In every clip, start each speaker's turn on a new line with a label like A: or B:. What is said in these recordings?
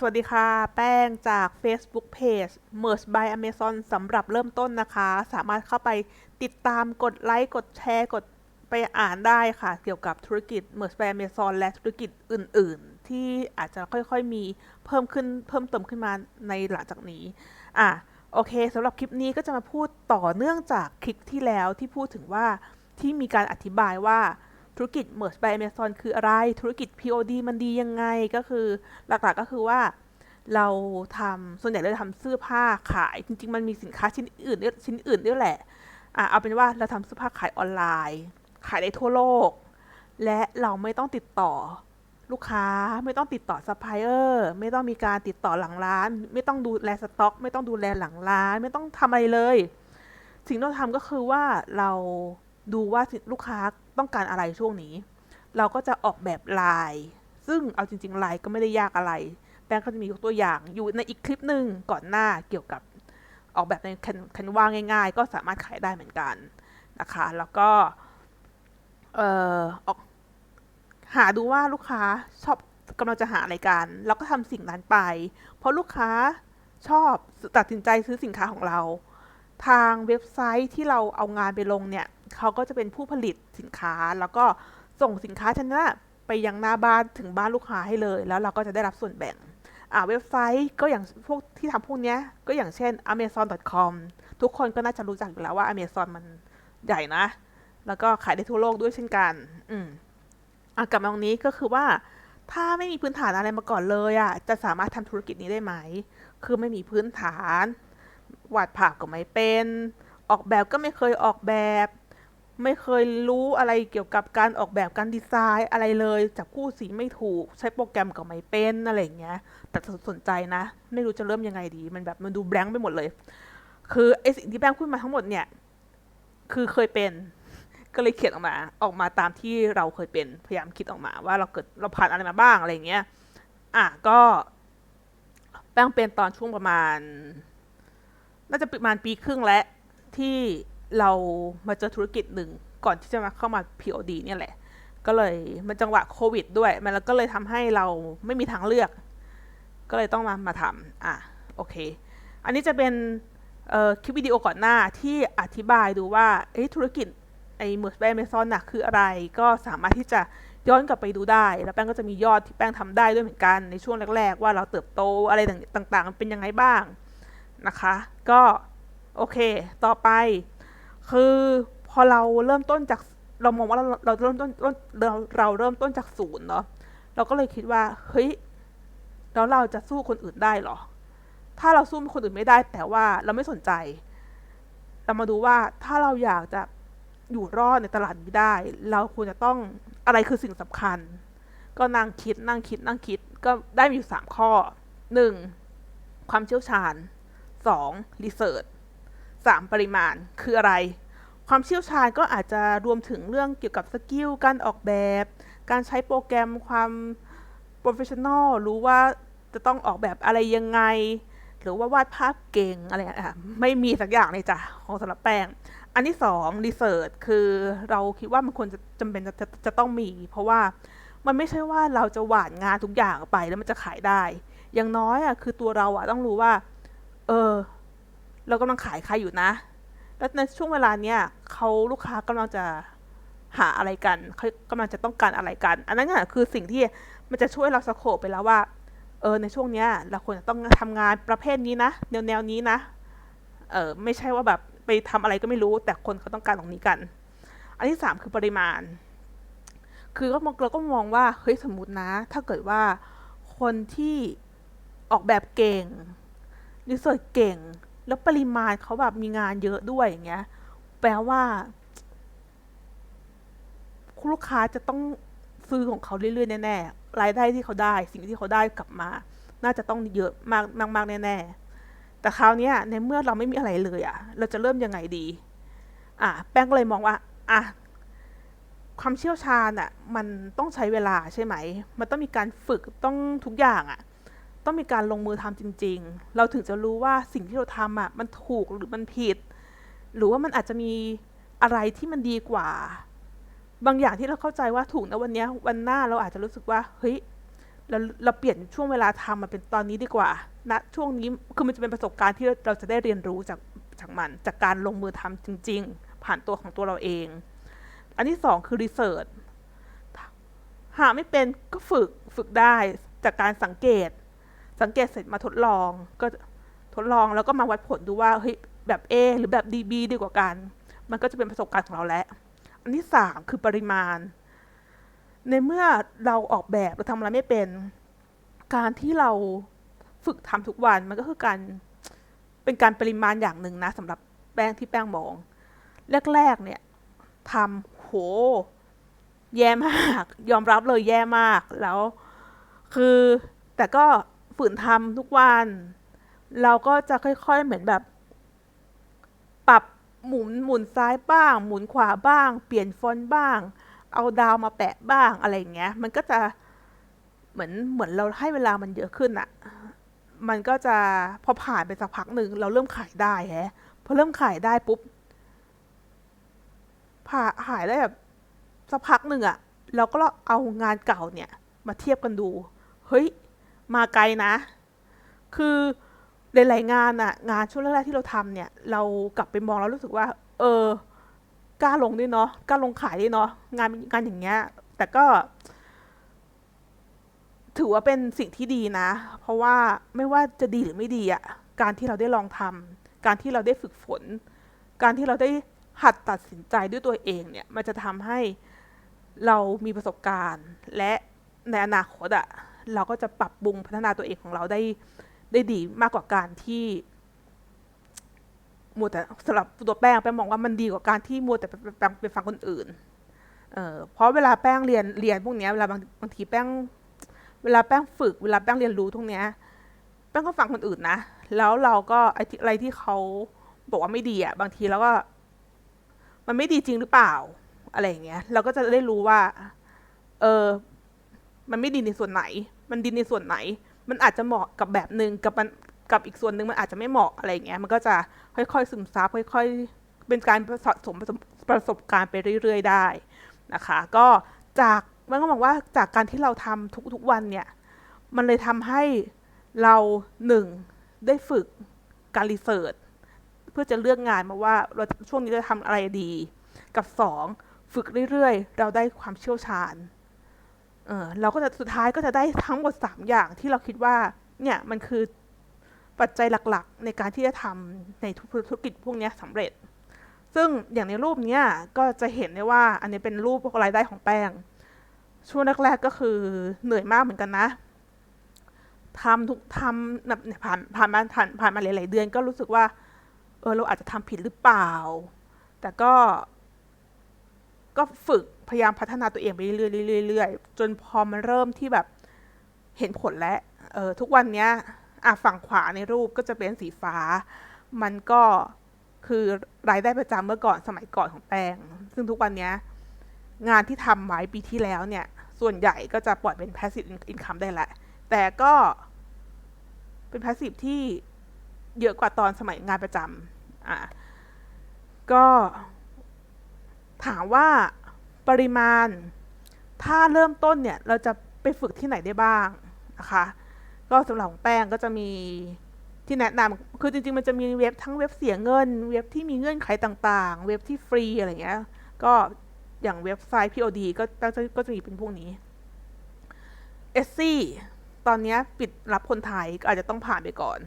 A: สวัสดีค่ะ แป้งจาก Facebook Page Merge by Amazon สำหรับเริ่มต้นนะคะ สามารถเข้าไปติดตามกดไลค์ กดแชร์ กดไปอ่านได้ค่ะ เกี่ยวกับธุรกิจ Merge by Amazon และธุรกิจอื่น ๆ ที่อาจจะค่อย ๆ มีเพิ่มขึ้นเพิ่มเติมขึ้นมาในหลังจากนี้ อะ โอเคสำหรับคลิปนี้ก็จะมาพูดต่อเนื่องจากคลิปที่แล้วที่พูดถึงว่าที่มีการอธิบายว่า ธุรกิจ Merge by Amazon คืออะไร ธุรกิจ POD มันดียังไงก็คือหลักๆก็คือว่าเราทำส่วนใหญ่เราทำเสื้อผ้าขาย จริง ๆ มันมีสินค้าชิ้นอื่นด้ยชิ้นอื่นด้วยแหละอะเอาเป็นว่าเราทำเสื้อผ้าขายออนไลน์ ขายได้ทั่วโลก และเราไม่ต้องติดต่อลูกค้าไม่ต้องติดต่อซัพพลายเออร์ไม่ต้องมีการติดต่อหลังร้าน ไม่ต้องดูแลสต็อก ไม่ต้องดูแลหลังร้าน ไม่ต้องทำอะไรเลย สิ่งที่เราทำก็คือว่าเรา ดูว่าลูกค้าต้องการอะไรช่วงนี้ เราก็จะออกแบบลาย ซึ่งเอาจริงๆลายก็ไม่ได้ยากอะไร แป้งก็จะมียกตัวอย่างอยู่ในอีกคลิปหนึ่งก่อนหน้าเกี่ยวกับออกแบบในแคนว่าง่าย ๆ ก็สามารถขายได้เหมือนกันนะคะ แล้วก็เอ่อออกหาดูว่าลูกค้าชอบกำลังจะหาอะไรกันเราก็ทำสิ่งนั้นไป เพราะลูกค้าชอบตัดสินใจซื้อสินค้าของเรา ทางเว็บไซต์ที่เราเอางานไปลงเนี่ย เขาก็จะเป็นผู้ผลิตสินค้า แล้วก็ส่งสินค้าชนะไปยังหน้าบ้านถึงบ้านลูกค้าให้เลย แล้วเราก็จะได้รับส่วนแบ่งอ่าเว็บไซต์ก็อย่างพวกที่ทำพวกเนี้ยก็อย่างเช่น amazon.com ทุกคนก็น่าจะรู้จักอยู่แล้วว่า Amazon มันใหญ่นะ แล้วก็ขายได้ทั่วโลกด้วยเช่นกันอืมอะกลับมาตรงนี้ก็คือว่าถ้าไม่มีพื้นฐานอะไรมาก่อนเลยอะจะสามารถทำธุรกิจนี้ได้ไหม คือไม่มีพื้นฐาน วาดภาพก็ไม่เป็น ออกแบบก็ไม่เคยออกแบบ ไม่เคยรู้อะไรเกี่ยวกับการออกแบบการดีไซน์อะไรเลยจับคู่สีไม่ถูก ใช้โปรแกรมก็ไม่เป็นอะไรอย่างเงี้ย แต่สนใจนะ ไม่รู้จะเริ่มยังไงดี มันแบบมันดูแบงค์ไปหมดเลย คือไอสิ่งที่แบงค์พูดมาทั้งหมดเนี่ย คือเคยเป็น ก็เลยเขียนออกมา ออกมาตามที่เราเคยเป็น พยายามคิดออกมา ว่าเราเกิดเราผ่านอะไรมาบ้างอะไรอย่างเงี้ย อะก็แป้งเป็นตอนช่วงประมาณ น่าจะประมาณปีครึ่งแล้วที่ เรามาเจอธุรกิจหนึ่งก่อนที่จะมาเข้ามา POD เนี่ยแหละ ก็เลยมันจังหวะโควิด ด้วย มันก็เลยทำให้เราไม่มีทางเลือก ก็เลยต้องมามาทำอะโอเค อันนี้จะเป็นคลิปวิดีโอก่อนหน้าที่อธิบายดูว่าธุรกิจไอ้ Merge by Amazon น่ะคืออะไรก็สามารถที่จะย้อนกลับไปดูได้ แล้วแป้งก็จะมียอดที่แป้งทำได้ด้วยเหมือนกันในช่วงแรก ๆ ว่าเราเติบโตอะไรต่างๆ เป็นยังไงบ้างนะคะ ก็โอเค ต่อไป คือพอเราเริ่มต้นจากเรามองว่าเราเราเริ่มต้นเราเราเริ่มต้นจากศูนย์เนาะเราก็เลยคิดว่าเฮ้ยแล้วเราจะสู้คนอื่นได้หรอ ถ้าเราสู้คนอื่นไม่ได้ แต่ว่าเราไม่สนใจ เรามาดูว่าถ้าเราอยากจะอยู่รอดในตลาดนี้ได้ เราควรจะต้องอะไรคือสิ่งสำคัญ ก็นั่งคิดนั่งคิดนั่งคิดก็ได้มีอยู่สามข้อหนึ่งความเชี่ยวชาญสองรีเสิร์ช สามปริมาณคืออะไร ความเชี่ยวชาญก็อาจจะรวมถึงเรื่องเกี่ยวกับสกิลการออกแบบ การใช้โปรแกรมความโปรเฟชชั่นอลรู้ว่าจะต้องออกแบบอะไรยังไง หรือว่าวาดภาพเก่งอะไรอะไม่มีสักอย่างเลยจ้ะของสำหรับแป้ง อันที่สองรีเสิร์ชคือเราคิดว่ามันควรจะจำเป็นจะจะจะต้องมี เพราะว่ามันไม่ใช่ว่าเราจะหวานงานทุกอย่างไปแล้วมันจะขายได้ อย่างน้อยอะคือตัวเราอะต้องรู้ว่า เออ เรากำลังขายใครอยู่นะ แล้วในช่วงเวลาเนี้ยเขาลูกค้ากำลังจะหาอะไรกันเขากำลังจะต้องการอะไรกัน อันนั้นน่ะคือสิ่งที่มันจะช่วยเราสโคไปแล้วว่า เออในช่วงเนี้ย เราควรจะต้องทำงานประเภทนี้นะแนวแนวนี้นะ เออไม่ใช่ว่าแบบไปทำอะไรก็ไม่รู้ แต่คนเขาต้องการตรงนี้กัน อันที่สามคือปริมาณ คือก็มองเราก็มองว่าเฮ้ยสมมตินะ ถ้าเกิดว่าคนที่ออกแบบเก่งรีเสิร์ชเก่ง แล้วปริมาณเขาแบบมีงานเยอะด้วยอย่างเงี้ย แปลว่าลูกค้าจะต้องซื้อของเขาเรื่อยๆแน่ๆรายได้ที่เขาได้ สิ่งที่เขาได้กลับมา น่าจะต้องเยอะมากมากๆแน่ๆแต่คราวนี้ในเมื่อเราไม่มีอะไรเลยอะ่ะเราจะเริ่มยังไงดี อะแป้งก็เลยมองว่าอะความเชี่ยวชาญอะ่ะมันต้องใช้เวลาใช่ไหม มันต้องมีการฝึกต้องทุกอย่างอะ ต้องมีการลงมือทำจริง ๆ เราถึงจะรู้ว่าสิ่งที่เราทำอะมันถูกหรือมันผิด หรือว่ามันอาจจะมีอะไรที่มันดีกว่า บางอย่างที่เราเข้าใจว่าถูกนะวันนี้วันหน้าเราอาจจะรู้สึกว่าเฮ้ยเราเราเปลี่ยนช่วงเวลาทำมาเป็นตอนนี้ดีกว่าณนะช่วงนี้คือมันจะเป็นประสบการณ์ที่เราจะได้เรียนรู้จากจากมัน จากการลงมือทำจริง ๆ ผ่านตัวของตัวเราเอง อันที่สองคือรีเสิร์ชหาไม่เป็นก็ฝึกฝึกได้จากการสังเกต สังเกตเสร็จมาทดลองก็ทดลองแล้วก็มาวัดผลดูว่าเฮ้ยแบบ A หรือแบบ DB ดีกว่ากัน มันก็จะเป็นประสบการณ์ของเราแล้ว อันที่สามคือปริมาณ ในเมื่อเราออกแบบเราทำอะไรไม่เป็น การที่เราฝึกทำทุกวันมันก็คือการเป็นการปริมาณอย่างหนึ่งนะสำหรับแป้งที่แป้งมอง แรก ๆ เนี่ยทำโห แย่มาก ยอมรับเลยแย่มากแล้ว คือแต่ก็ ฝืนทำทุกวัน เราก็จะค่อยๆเหมือนแบบ ปรับหมุนหมุนซ้ายบ้าง หมุนขวาบ้าง เปลี่ยนฟอนต์บ้าง เอาดาวมาแปะบ้างอะไรอย่างเงี้ย มันก็จะเหมือนเหมือนเราให้เวลามันเยอะขึ้นอะมันก็จะพอผ่านไปสักพักหนึ่งเราเริ่มขายได้แฮะพอเริ่มขายได้ปุ๊บผ่าขายได้แบบสักพักหนึ่งอะเราก็เอางานเก่าเนี่ย มาเทียบกันดู เฮ้ย มาไกลนะ คือหลายๆงานอะงานช่วงแรกๆที่เราทำเนี่ย เรากลับไปมองแล้วรู้สึกว่า เออกล้าลงด้วยเนาะกล้าลงขายด้วยเนาะงานงานอย่างเงี้ย แต่ก็ ถือว่าเป็นสิ่งที่ดีนะ เพราะว่าไม่ว่าจะดีหรือไม่ดีอะการที่เราได้ลองทำการที่เราได้ฝึกฝน การที่เราได้หัดตัดสินใจด้วยตัวเองเนี่ย มันจะทำให้เรามีประสบการณ์ และในอนาคตอะ เราก็จะปรับปรุงพัฒนาตัวเองของเราได้ได้ดีมากกว่าการที่มัวแต่สำหรับตัวแป้งแป้งมองว่ามันดีกว่าการที่มัวแต่ไปฟังไปฟังคนอื่นเเพราะเวลาแป้งเรียนเรียนพวกนี้เวลาบางบางทีแป้งเวลาแป้งฝึก เวลาแป้งเรียนรู้ทุกเนี้ยแป้งก็ฟังคนอื่นนะ แล้วเราก็อะไรที่เขาบอกว่าไม่ดีอะบางทีแล้วก็ มันไม่ดีจริงหรือเปล่า อะไรอย่างเงี้ย เราก็จะได้รู้ว่า เออ มันไม่ดีในส่วนไหน มันดีในส่วนไหน มันอาจจะเหมาะกับแบบหนึ่งกับมันกับอีกส่วนหนึ่งมันอาจจะไม่เหมาะอะไรอย่างเงี้ย มันก็จะค่อยๆซึมซับค่อย ๆ เป็นการสะสมประสบการณ์ไปเรื่อย ๆ ได้นะคะ ก็จากมันก็บอกว่าจากการที่เราทำทุกๆวันเนี่ย มันเลยทำให้เราหนึ่งได้ฝึกการรีเสิร์ชเพื่อจะเลือกงานมาว่าเราช่วงนี้จะทำอะไรดี กับสองฝึกเรื่อยๆ เราได้ความเชี่ยวชาญ เออเราก็จะสุดท้ายก็จะได้ทั้งหมดสามอย่างที่เราคิดว่าเนี่ยมันคือปัจจัยหลักๆ ในการที่จะทำในธุรกิจพวกนี้สำเร็จ ซึ่งอย่างในรูปนี้ก็จะเห็นได้ว่าอันนี้เป็นรูปรายได้ของแป้ง ช่วงแรกๆก็คือเหนื่อยมากเหมือนกันนะทำทุกทำแบบผ่านผ่านมาผ่านผ่านมาหลายๆเดือน ก็รู้สึกว่าเออเราอาจจะทำผิดหรือเปล่า แต่ก็ก็ฝึก พยายามพัฒนาตัวเองไปเรื่อยๆจนพอมันเริ่มที่แบบเห็นผลแล้วเออทุกวันเนี้ยอะฝั่งขวาในรูปก็จะเป็นสีฟ้า มันก็คือรายได้ประจำเมื่อก่อนสมัยก่อนของแป้ง ซึ่งทุกวันนี้งานที่ทำไว้ปีที่แล้วเนี่ย ส่วนใหญ่ก็จะปล่อยเป็น passive income ได้แหละ แต่ก็เป็น passive ที่เยอะกว่าตอนสมัยงานประจำอะก็ถามว่า ปริมาณ ถ้าเริ่มต้นเนี่ยเราจะไปฝึกที่ไหนได้บ้างนะคะก็สำหรับของแป้งก็จะมีที่แนะนำคือจริงๆมันจะมีเว็บทั้งเว็บเสียเงิน เว็บที่มีเงื่อนไขต่างๆ เว็บที่ฟรีอะไรเงี้ยก็อย่างเว็บไซต์ POD ก็จะก็จะมีเป็นพวกนี้เอซี่ตอนนี้ปิดรับคนไทยก็อาจจะต้องผ่านไปก่อน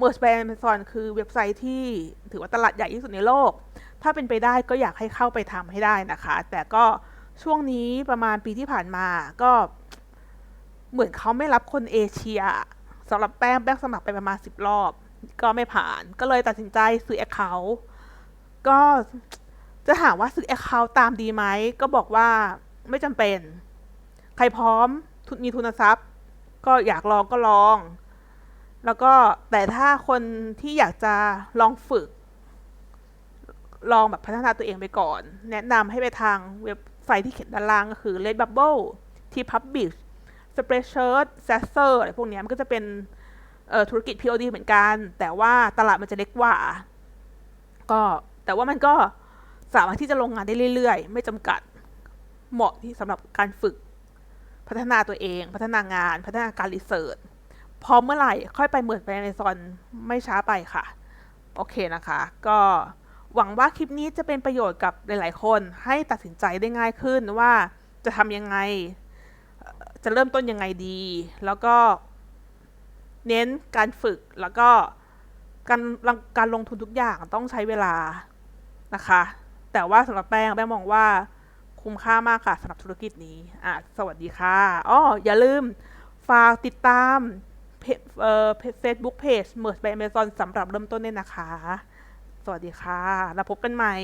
A: Merge by Amazon คือเว็บไซต์ที่ถือว่าตลาดใหญ่ที่สุดในโลก ถ้าเป็นไปได้ก็อยากให้เข้าไปทำให้ได้นะคะ แต่ก็ช่วงนี้ประมาณปีที่ผ่านมาก็เหมือนเขาไม่รับคนเอเชียสำหรับแป้งแป้งสมัครไปประมาณสิบรอบ ก็ไม่ผ่านก็เลยตัดสินใจซื้อแอคเคาท์ก็จะถามว่าซื้อแอคเคาท์ตามดีไหม ก็บอกว่าไม่จำเป็น ใครพร้อมมีทุนทรัพย์ ก็อยากลองก็ลอง แล้วก็แต่ถ้าคนที่อยากจะลองฝึก ลองแบบพัฒนาตัวเองไปก่อน แนะนำให้ไปทางเว็บไซต์ที่เขียนด้านล่างก็คือ Redbubble ที่ Publish สเปรชเชิร์ตแซสเซอร์อะไรพวกนี้มันก็จะเป็นธุรกิจ POD เหมือนกัน แต่ว่าตลาดมันจะเล็กกว่า ก็แต่ว่ามันก็สามารถที่จะลงงานได้เรื่อยๆ ไม่จำกัดเหมาะที่สำหรับการฝึก พัฒนาตัวเอง พัฒนางาน พัฒนาการรีเสิร์ช พร้อมเมื่อไหร่ ค่อยไปเหมือนไปในซอนไม่ช้าไปค่ะ โอเคนะคะ ก็หวังว่าคลิปนี้จะเป็นประโยชน์กับหลาย ๆ คน ให้ตัดสินใจได้ง่ายขึ้นว่าจะทำยังไง จะเริ่มต้นยังไงดี แล้วก็เน้นการฝึกแล้วก็การการลงทุนทุกอย่างต้องใช้เวลานะคะ แต่ว่าสำหรับแป้งแป้งมองว่าคุ้มค่ามากค่ะสำหรับธุรกิจนี้อะสวัสดีค่ะอ้ออย่าลืมฝากติดตาม เฟซบุ๊กเพจ Merge by Amazon สำหรับเริ่มต้นเนี่ยนะคะ สวัสดีค่ะ แล้วพบกันใหม่